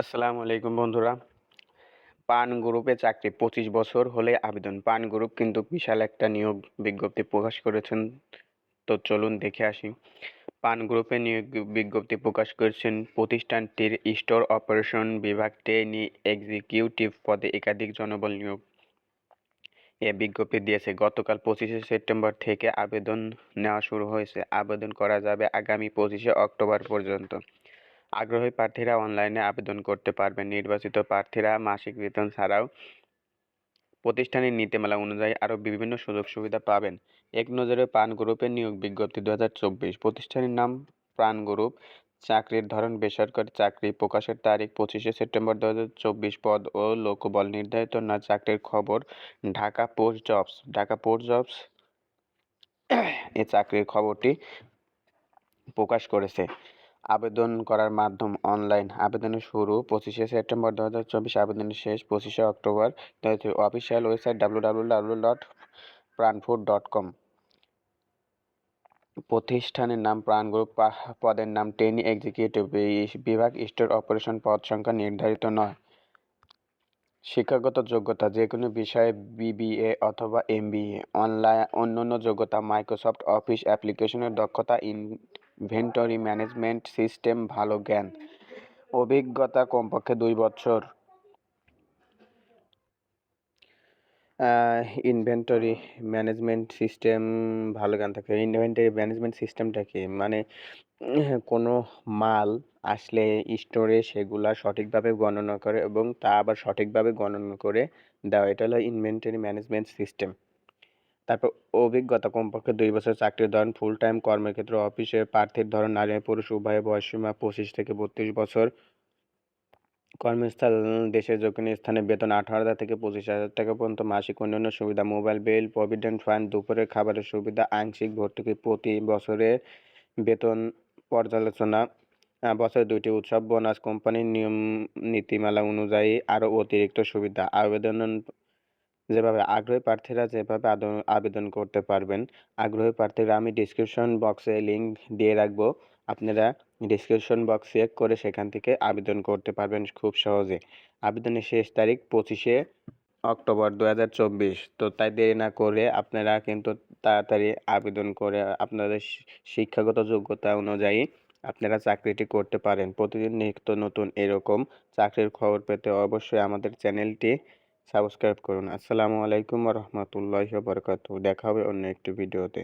আসসালামু আলাইকুম বন্ধুরা। পান গ্রুপে চাকরি, পঁচিশ বছর হলে আবেদন। পান গ্রুপ কিন্তু বিশাল একটা নিয়োগ বিজ্ঞপ্তি প্রকাশ করেছেন। তো চলুন দেখে আসি। পান গ্রুপে নিয়োগ বিজ্ঞপ্তি প্রকাশ করেছেন প্রতিষ্ঠানটির স্টোর অপারেশন বিভাগ ট্রেনি এক্সিকিউটিভ পদে একাধিক জনবল নিয়োগ। এ বিজ্ঞপ্তি দিয়েছে, গতকাল পঁচিশে সেপ্টেম্বর থেকে আবেদন নেওয়া শুরু হয়েছে। আবেদন করা যাবে আগামী পঁচিশে অক্টোবর পর্যন্ত। আগ্রহী প্রার্থীরা অনলাইনে আবেদন করতে পারবেন। নির্বাচিত প্রার্থীরা মাসিক বেতন ছাড়াও প্রতিষ্ঠানের নীতিমালা অনুযায়ী আরও বিভিন্ন সুযোগ সুবিধা পাবেন। এক নজরে পান গ্রুপের নিয়োগ বিজ্ঞপ্তি দু হাজার চব্বিশ। প্রতিষ্ঠানের নাম প্রাণ গ্রুপ। চাকরির ধরন বেসরকারি চাকরি প্রকাশের তারিখ পঁচিশে সেপ্টেম্বর দু হাজার চব্বিশ। পদ ও লোকবল নির্ধারিত না চাকরির খবর Dhaka Post Jobs Dhaka Post Jobs এ চাকরির খবরটি প্রকাশ করেছে। আবেদন করার মাধ্যম অনলাইন আবেদনের শুরু পঁচিশে সেপ্টেম্বর দু হাজার চব্বিশ, আবেদনের শেষ পঁচিশে October official website W W W dot Pranfood dot com প্রতিষ্ঠানের নাম প্রাণ গ্রুপ পদের নাম টেনি এক্সিকিউটিভ বিভাগ স্টোর অপারেশন পদ সংখ্যা নির্ধারিত নয়। শিক্ষাগত যোগ্যতা যে কোনো বিষয়ে বিবিএ অথবা এমবিএ অনলাইন অন্যান্য যোগ্যতা মাইক্রোসফট অফিস অ্যাপ্লিকেশনের দক্ষতা ইনভেন্টরি ম্যানেজমেন্ট সিস্টেম ভালো জ্ঞান। অভিজ্ঞতা কমপক্ষে দুই বছর। ইনভেন্টরি ম্যানেজমেন্ট সিস্টেম ভালো জ্ঞান থাকে। ইনভেন্টরি ম্যানেজমেন্ট সিস্টেমটা কি? মানে কোনো মাল আসলে স্টোরে সেগুলা সঠিকভাবে গণনা করে এবং তা আবার সঠিকভাবে গণনা করে দেওয়া। এটা হলো ইনভেন্টরি ম্যানেজমেন্ট সিস্টেম। তারপর অভিজ্ঞতা কমপক্ষে দুই বছর চাকরির ধরন ফুল টাইম কর্মক্ষেত্র অফিসে প্রার্থীর ধরন, নারী পুরুষ, উভয় বয়সীমা পঁচিশ থেকে বত্রিশ বছর। কর্মস্থল, দেশের যে কোনো স্থানে বেতন আঠারো হাজার থেকে পঁচিশ হাজার টাকা পর্যন্ত, মাসিক অন্যান্য সুবিধা মোবাইল বিল প্রভিডেন্ট ফান্ড দুপুরের খাবারের সুবিধা, আংশিক ভর্তুকি, প্রতি বছরে বেতন পর্যালোচনা বছরে দুইটি উৎসব বোনাস কোম্পানির নিয়ম নীতিমালা অনুযায়ী আরও অতিরিক্ত সুবিধা, আবেদন যেভাবে আগ্রহী প্রার্থীরা যেভাবে আবেদন করতে পারবেন, আগ্রহী প্রার্থীরা আমি ডিসক্রিপশন বক্সে লিঙ্ক দিয়ে রাখব। আপনারা ডিসক্রিপশন বক্স চেক করে সেখান থেকে আবেদন করতে পারবেন খুব সহজে। আবেদনের শেষ তারিখ পঁচিশে অক্টোবর দু হাজার চব্বিশ। তো তাই দেরি না করে আপনারা কিন্তু তাড়াতাড়ি আবেদন করে আপনাদের শিক্ষাগত যোগ্যতা অনুযায়ী আপনারা চাকরিটি করতে পারেন। প্রতিদিন নিত্য নতুন এরকম চাকরির খবর পেতে অবশ্যই আমাদের চ্যানেলটি সাবস্ক্রাইব করুন। আসসালামু আলাইকুম রহমতুল্লাহ বরকাত দেখা হবে অন্য একটি ভিডিওতে।